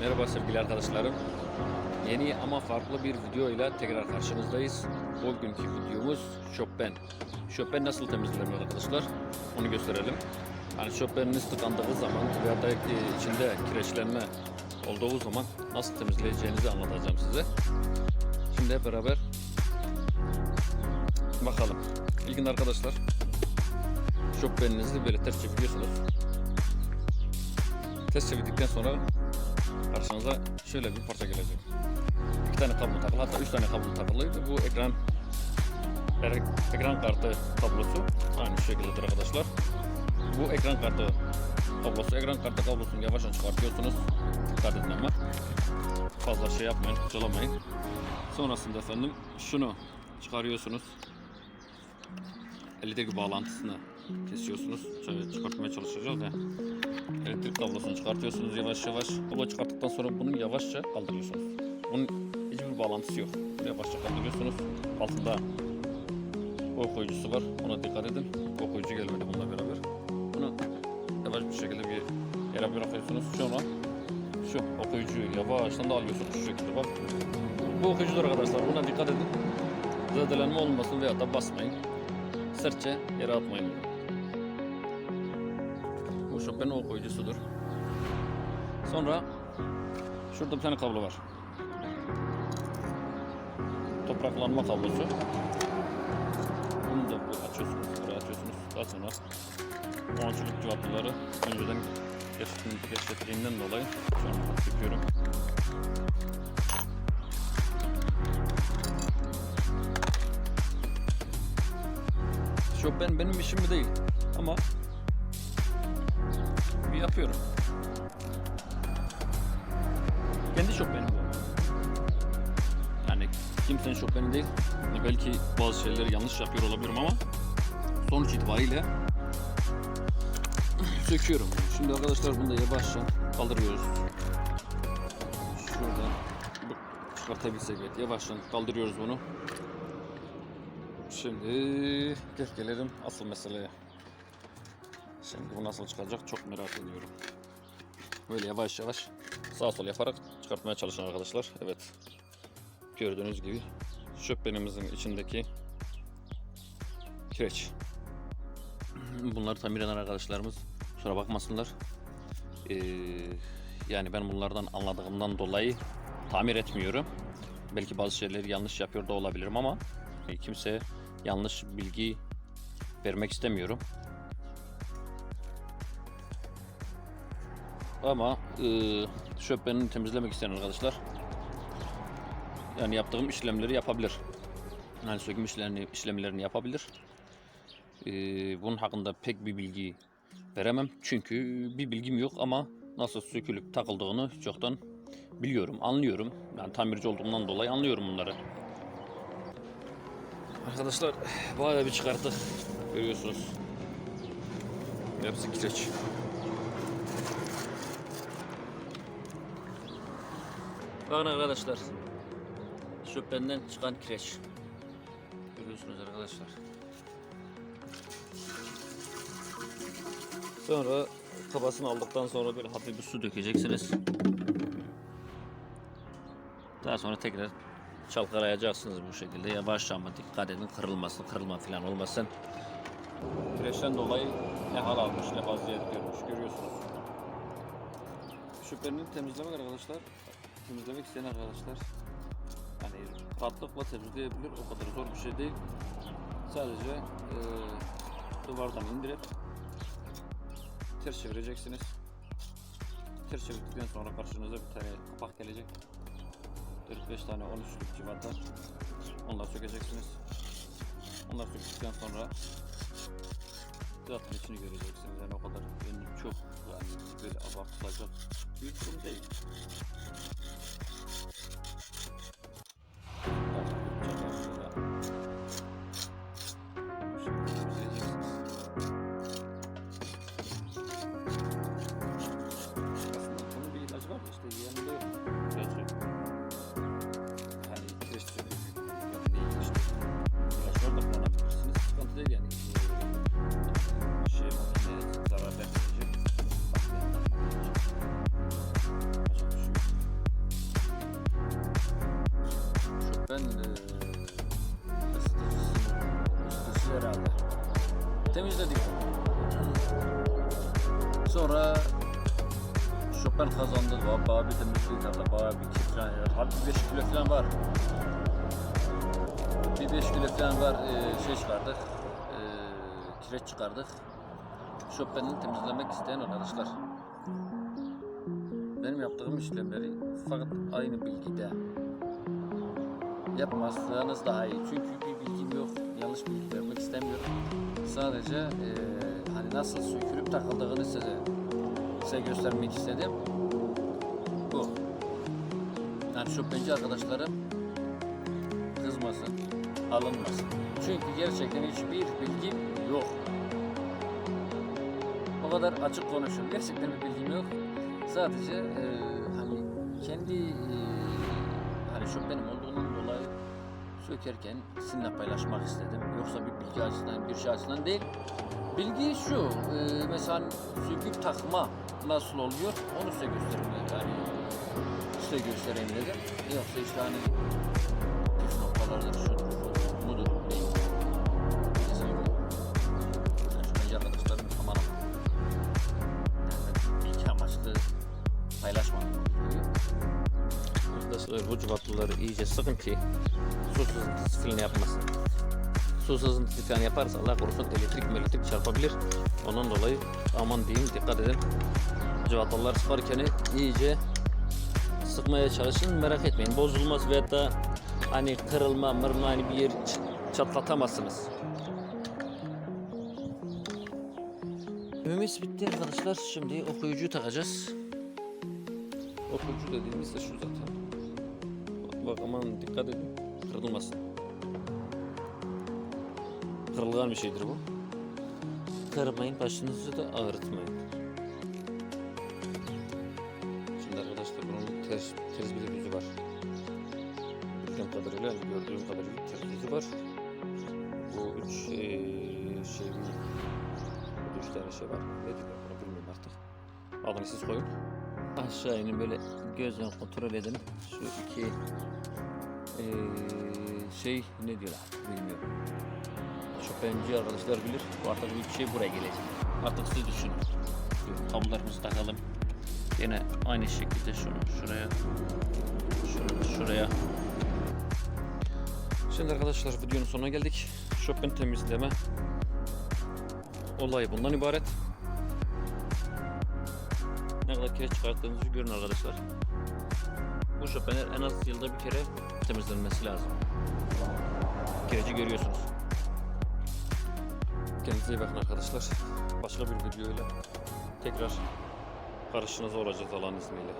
Merhaba sevgili arkadaşlarım. Yeni ama farklı bir video ile tekrar karşınızdayız. Bugünkü videomuz Chopin. Chopin nasıl temizlenir arkadaşlar? Onu gösterelim. Hani Chopin'iniz tıkandığı zaman veya da e, içinde kireçlenme olduğu zaman nasıl temizleyeceğinizi anlatacağım size. Şimdi hep beraber bakalım. İlkin arkadaşlar Chopin'inizi böyle ters çeviriyorsunuz. Ters çevirdikten sonra karşınıza şöyle bir parça gelecek. İki tane kablo takılı hatta üç tane kablo takılıydı. Bu ekran er- ekran kartı kablosu aynı şu şekildedir arkadaşlar. Bu ekran kartı kablosu. Ekran kartı kablosunu yavaşça çıkartıyorsunuz. Dikkat edin ama. Fazla şey yapmayın, kurcalamayın. Sonrasında efendim şunu çıkarıyorsunuz. Elektrik bağlantısını kesiyorsunuz. Şöyle çıkartmaya çalışacağız ya. Elektrik kablosunu çıkartıyorsunuz yavaş yavaş. Kablo çıkarttıktan sonra bunu yavaşça kaldırıyorsunuz. Bunun hiçbir bağlantısı yok. Yavaşça kaldırıyorsunuz. Altında oy koyucusu var. Ona dikkat edin. Oy koyucu gelmedi bununla beraber. Bunu yavaş bir şekilde bir yere bırakıyorsunuz. Sonra şu okuyucuyu yavaştan da alıyorsunuz şu şekilde bak. Bu okuyucudur arkadaşlar. Buna dikkat edin. Zedelenme olmasın veya da basmayın. Sertçe yere atmayın. Bu Chopin okuyucusudur. Sonra şurada bir tane kablo var. Topraklanma kablosu. Bunu da açıyorsunuz, buraya açıyorsunuz. Daha sonra onçluk cevapları önceden keşfettiğimden dolayı şu an sıkıyorum. Chopin benim işim değil ama yapıyorum. Kendi bu. Yani kimsenin Chopin'i değil. Belki bazı şeyleri yanlış yapıyor olabilirim ama sonuç itibariyle söküyorum. Şimdi arkadaşlar bunu da yavaşça kaldırıyoruz. Şuradan çıkartabilsek evet yavaşça kaldırıyoruz bunu. Şimdi gel gelelim asıl meseleye. Şimdi bu nasıl çıkacak çok merak ediyorum. Böyle yavaş yavaş sağ sol yaparak çıkartmaya çalışın arkadaşlar. Evet. Gördüğünüz gibi şöpbenimizin içindeki kireç. Bunları tamir eden arkadaşlarımız kusura bakmasınlar. Ee, yani ben bunlardan anladığımdan dolayı tamir etmiyorum. Belki bazı şeyleri yanlış yapıyor da olabilirim ama e, kimseye yanlış bilgi vermek istemiyorum. Ama e, şöpbeni temizlemek isteyen arkadaşlar yani yaptığım işlemleri yapabilir. Yani söküm işlemlerini, işlemlerini yapabilir. E, bunun hakkında pek bir bilgi veremem. Çünkü bir bilgim yok ama nasıl sökülüp takıldığını çoktan biliyorum, anlıyorum. Yani tamirci olduğumdan dolayı anlıyorum bunları. Arkadaşlar bayağı bir çıkarttık. Görüyorsunuz. Hepsi kireç. Bakın arkadaşlar. Şöpenden çıkan kireç. Görüyorsunuz arkadaşlar. Sonra kabasını aldıktan sonra böyle hafif bir su dökeceksiniz. Daha sonra tekrar çalkalayacaksınız bu şekilde. Yavaşça ama dikkat edin kırılmasın, kırılma falan olmasın. Kireçten dolayı ne hal almış, ne vaziyet görmüş görüyorsunuz. Şüphenin temizlemek arkadaşlar, temizlemek isteyen arkadaşlar hani rahatlıkla temizleyebilir. O kadar zor bir şey değil. Sadece e, duvardan indirip ters çevireceksiniz. Ters çevirdikten sonra karşınıza bir tane kapak gelecek. 4-5 tane 13'lük civata. Onları sökeceksiniz. Onları söktükten sonra zaten içini göreceksiniz. Yani o kadar yani çok yani böyle abartılacak büyük durum değil. Ben ısıtıcısı herhalde. Temizledik. Sonra Chopin kazandı. Bayağı bir temizledik hatta bayağı bir kitren. Halbuki 5 kilo falan var. Bir 5 kilo falan var eee, şey çıkardık. Eee kireç çıkardık. Chopin'i temizlemek isteyen arkadaşlar. Benim yaptığım işlemleri fakat aynı bilgide yapmazsanız daha iyi. Çünkü bir bilgim yok. Yanlış bilgi vermek istemiyorum. Sadece eee, hani nasıl sökülüp takıldığını size, size göstermek istedim. Bu. Yani Chopinci arkadaşlarım kızmasın, alınmasın. Çünkü gerçekten hiçbir bilgim yok. O kadar açık konuşuyorum. Gerçekten bir bilgim yok. Sadece eee, hani kendi eee, hani Chopin'im olduğundan dolayı sökerken sizinle paylaşmak istedim. Yoksa bir bilgi açısından, bir şey açısından değil. Bilgi şu, eee, mesela söküp takma nasıl oluyor onu size göstereyim. Yani size göstereyim dedim. Yoksa işte hani püf noktalardır, şudur, budur değil. Kesinlikle. Yani arkadaşlarım. Yani bilgi amaçlı gerekiyor. Arkadaşlar bu cıvatlıları iyice sıkın ki su sızıntısı falan yapmasın. Su sızıntısı falan yaparsa Allah korusun elektrik elektrik çarpabilir. Ondan dolayı aman diyeyim dikkat edin. Cıvatlılar sıkarken iyice sıkmaya çalışın merak etmeyin. Bozulmaz veyahut da hani kırılma mırılma hani bir yer çatlatamazsınız. Ümümüz bitti arkadaşlar. Şimdi okuyucuyu takacağız. Okuyucu dediğimiz de şu zaten. Bak, aman dikkat edin. Kırılmasın. Kırılgan bir şeydir bu. Kırmayın, başınızı da ağrıtmayın. Şimdi arkadaşlar bunun ters, ters bir düzü var. Bildiğim kadarıyla, gördüğüm kadarıyla ters düzü var. Bu üç eee, şey, bu üç tane şey var. Ne diyorlar bunu bilmiyorum artık. Adını siz koyun. Aşağı inin böyle gözle kontrol edin. Şu iki eee, şey ne diyorlar bilmiyorum. Chopinci arkadaşlar bilir. Bu artık bir şey buraya gelecek. Artık siz düşünün. Şu takalım. Yine aynı şekilde şunu şuraya şunu şuraya Şimdi arkadaşlar videonun sonuna geldik. Chopin temizleme olayı bundan ibaret. Kadar kireç çıkarttığınızı görün arkadaşlar. Bu Chopin'ler en az yılda bir kere temizlenmesi lazım. Kireci görüyorsunuz. Kendinize iyi bakın arkadaşlar. Başka bir videoyla tekrar karşınızda olacağız Allah'ın izniyle.